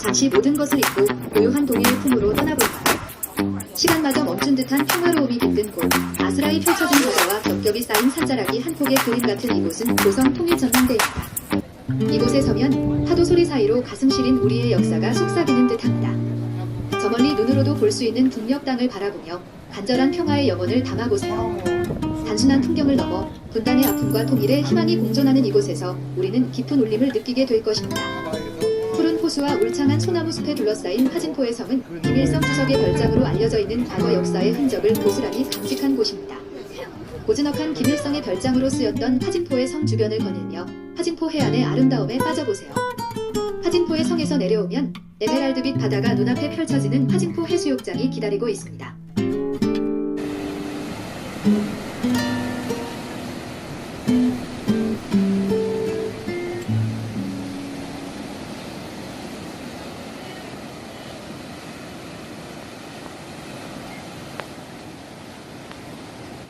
잠시 모든 것을 잊고 고요한 동해의 품으로 떠나볼까요? 시간마저 멈춘 듯한 평화로움이 깃든 곳, 아스라이 펼쳐진 바다와 겹겹이 쌓인 산자락이 한 폭의 그림 같은 이곳은 고성 통일전망대입니다. 이곳에 서면 파도 소리 사이로 가슴 시린 우리의 역사가 속삭이는 듯합니다. 저 멀리 눈으로도 볼 수 있는 북녘 땅을 바라보며 간절한 평화의 영혼을 담아보세요. 단순한 풍경을 넘어 분단의 아픔과 통일의 희망이 공존하는 이곳에서 우리는 깊은 울림을 느끼게 될 것입니다. 호수와 울창한 소나무 숲에 둘러싸인 화진포의 성은 김일성 주석의 별장으로 알려져 있는 과거 역사의 흔적을 고스란히 간직한 곳입니다. 고즈넉한 김일성의 별장으로 쓰였던 화진포의 성 주변을 거닐며 화진포 해안의 아름다움에 빠져보세요. 화진포의 성에서 내려오면 에메랄드빛 바다가 눈앞에 펼쳐지는 화진포 해수욕장이 기다리고 있습니다.